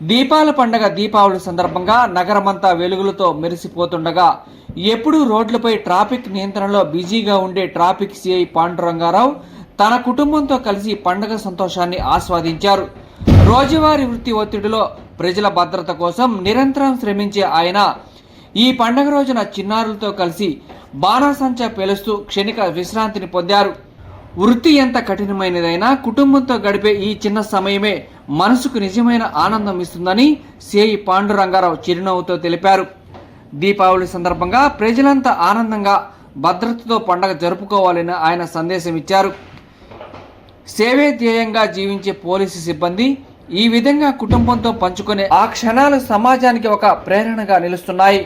దీపాల పండగ దీపావళి సందర్భంగా నగరమంతా వెలుగులతో మెరిసిపోతుండగా ఎప్పుడూ రోడ్లపై ట్రాఫిక్ నియంత్రణలో బిజీగా ఉండే ట్రాఫిక్ సిఐ పాండురంగారావు తన కుటుంబంతో కలిసి పండగ సంతోషాన్ని ఆస్వాదించారు. రోజువారీ వృత్తి ఒత్తిడిలో ప్రజల భద్రత కోసం నిరంతరం శ్రమించే ఆయన ఈ పండగ రోజున చిన్నారులతో కలిసి బాణాసంచ పేలుస్తూ క్షణిక విశ్రాంతిని పొందారు. వృత్తి ఎంత కఠినమైనదైనా కుటుంబంతో గడిపే ఈ చిన్న సమయమే మనసుకు నిజమైన ఆనందం ఇస్తుందని సిఐ పాండురంగారావు చిరునవ్వుతో తెలిపారు. దీపావళి సందర్భంగా ప్రజలంతా ఆనందంగా భద్రతతో పండగ జరుపుకోవాలని ఆయన సందేశం ఇచ్చారు సేవే ధ్యేయంగా జీవించే పోలీసు సిబ్బంది ఈ విధంగా కుటుంబంతో పంచుకునే ఆ క్షణాలు సమాజానికి ఒక ప్రేరణగా నిలుస్తున్నాయి.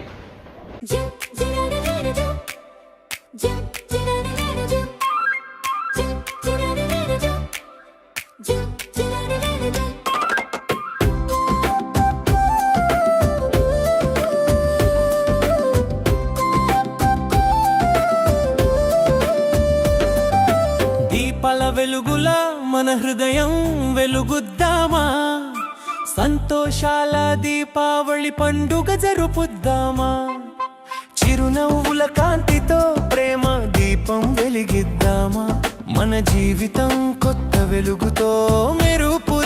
వెలుగుల మన హృదయం వెలుగుద్దామా? సంతోషాల దీపావళి పండుగ జరుపుద్దామా? చిరునవ్వుల కాంతితో ప్రేమ దీపం వెలిగిద్దామా? మన జీవితం కొత్త వెలుగుతో మెరుపు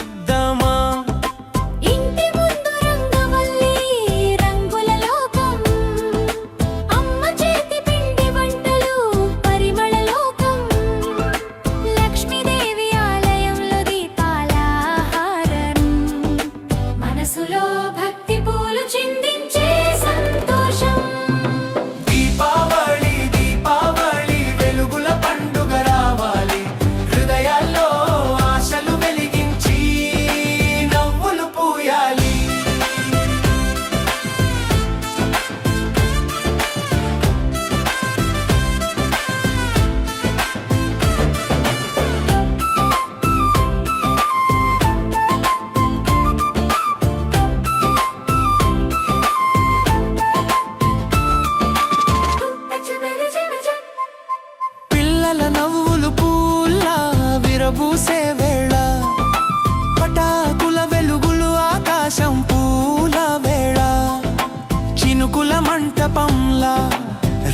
మంటపంలా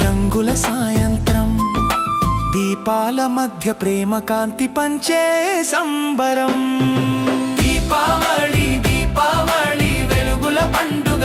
రంగుల సాయంత్రం దీపాల మధ్య ప్రేమ కాంతి పంచే సంబరం. దీపావళి దీపావళి వెలుగుల పండుగ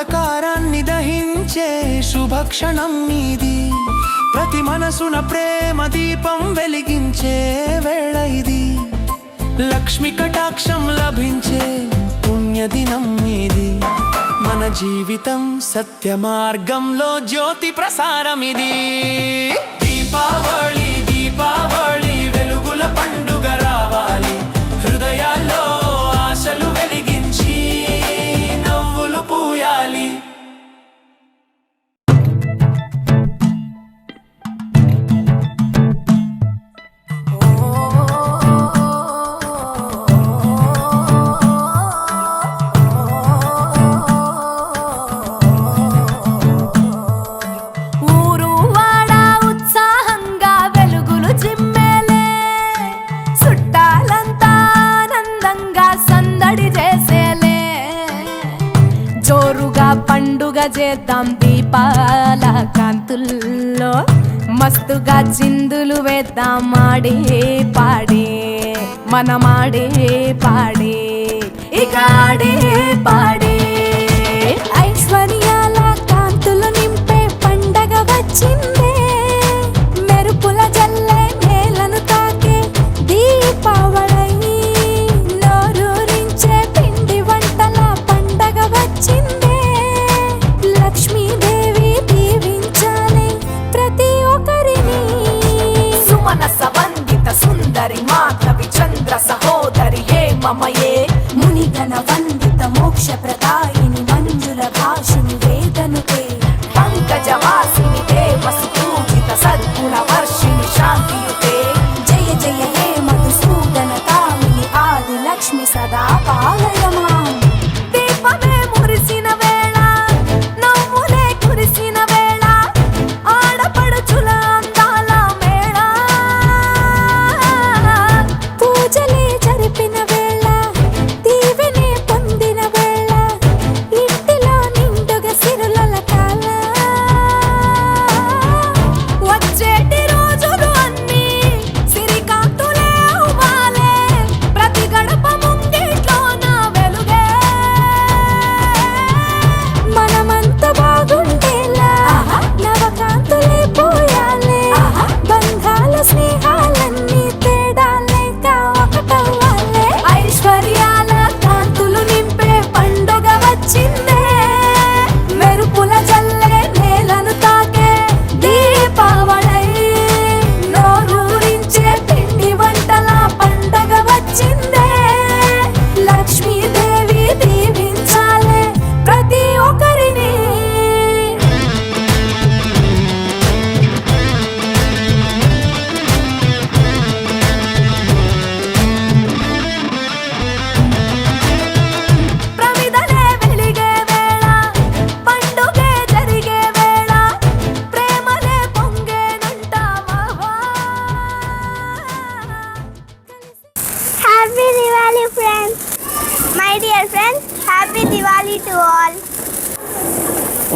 అంధకారాన్ని దహించే శుభక్షణం ఇది. ప్రతి మనసున ప్రేమ దీపం వెలిగించే వేళ ఇది. లక్ష్మి కటాక్షం లభించే పుణ్యదినం ఇది. మన జీవితం సత్య మార్గంలో జ్యోతి ప్రసారం ఇది దీపావళి దీపావళి. పండుగ చేద్దాం దీపాల కాంతుల్లో. మస్తుగా చిందులు వేద్దాం ఆడే పాడే మనమాడే పాడే. ఇక ఆడే పాడే.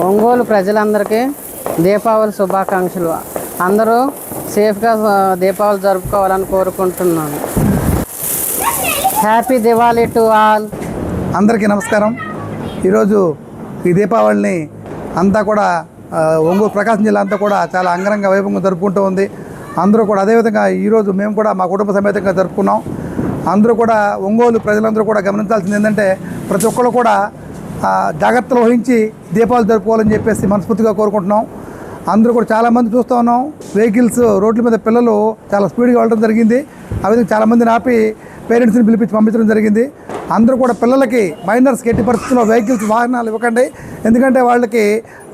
ఒంగోలు ప్రజలందరికీ దీపావళి శుభాకాంక్షలు. అందరూ సేఫ్గా దీపావళి జరుపుకోవాలని కోరుకుంటున్నాను. Happy Diwali to all. అందరికీ నమస్కారం. ఈరోజు ఈ దీపావళిని అంతా కూడా ఒంగోలు ప్రకాశం జిల్లా అంతా కూడా చాలా అంగరంగ వైభవంగా జరుపుకుంటూ ఉంది. అందరూ కూడా అదేవిధంగా ఈరోజు మేము కూడా మా కుటుంబ సమేతంగా జరుపుకున్నాం. అందరూ కూడా ఒంగోలు ప్రజలందరూ కూడా గమనించాల్సింది ఏంటంటే ప్రతి ఒక్కరు కూడా జాగ్రత్తలు వహించి దీపాలు జరుపుకోవాలని చెప్పేసి మనస్ఫూర్తిగా కోరుకుంటున్నాం. అందరూ కూడా చాలామంది చూస్తూ ఉన్నాం. వెహికల్స్ రోడ్ల మీద పిల్లలు చాలా స్పీడ్గా వెళ్ళడం జరిగింది. ఆ విధంగా చాలామందిని ఆపి పేరెంట్స్ని పిలిపించి పంపించడం జరిగింది. అందరూ కూడా పిల్లలకి మైనర్స్కి ఎట్టి పరిస్థితుల్లో వెహికల్స్ వాహనాలు ఇవ్వకండి. ఎందుకంటే వాళ్ళకి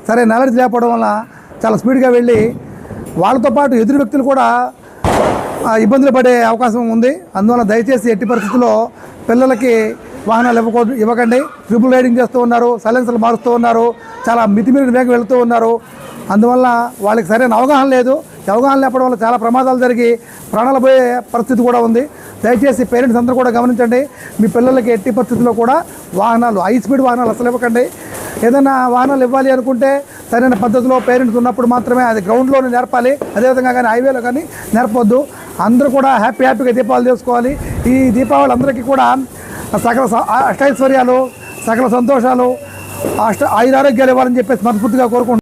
సరే నాలెడ్జ్ లేకపోవడం వల్ల చాలా స్పీడ్గా వెళ్ళి వాళ్ళతో పాటు ఎదురు వ్యక్తులు కూడా ఇబ్బందులు పడే అవకాశం ఉంది. అందువల్ల దయచేసి ఎట్టి పరిస్థితుల్లో పిల్లలకి వాహనాలు ఇవ్వకూడదు ఇవ్వకండి. ట్రిపుల్ రైడింగ్ చేస్తూ ఉన్నారు సైలెన్సర్లు మారుస్తూ ఉన్నారు చాలా మితిమీరిన వేగం వెళుతూ ఉన్నారు. అందువల్ల వాళ్ళకి సరైన అవగాహన లేదు. అవగాహన లేపడం వల్ల చాలా ప్రమాదాలు జరిగి ప్రాణాలు పోయే పరిస్థితి కూడా ఉంది. దయచేసి పేరెంట్స్ అందరూ కూడా గమనించండి. మీ పిల్లలకి ఎట్టి పరిస్థితుల్లో కూడా వాహనాలు హై స్పీడ్ వాహనాలు అసలు ఇవ్వకండి. ఏదైనా వాహనాలు ఇవ్వాలి అనుకుంటే సరైన పద్ధతిలో పేరెంట్స్ ఉన్నప్పుడు మాత్రమే అది గ్రౌండ్లోనే నేర్పాలి. అదేవిధంగా కానీ హైవేలో కానీ నేర్పొద్దు. అందరూ కూడా హ్యాపీ హ్యాపీగా దీపావళి చేసుకోవాలి. ఈ దీపావళి అందరికీ కూడా సకల స- అష్టైశ్వర్యాలు సకల సంతోషాలు అష్ట ఆయురారోగ్యాలు ఇవ్వాలని చెప్పేసి మనస్ఫూర్తిగా కోరుకుంటున్నాను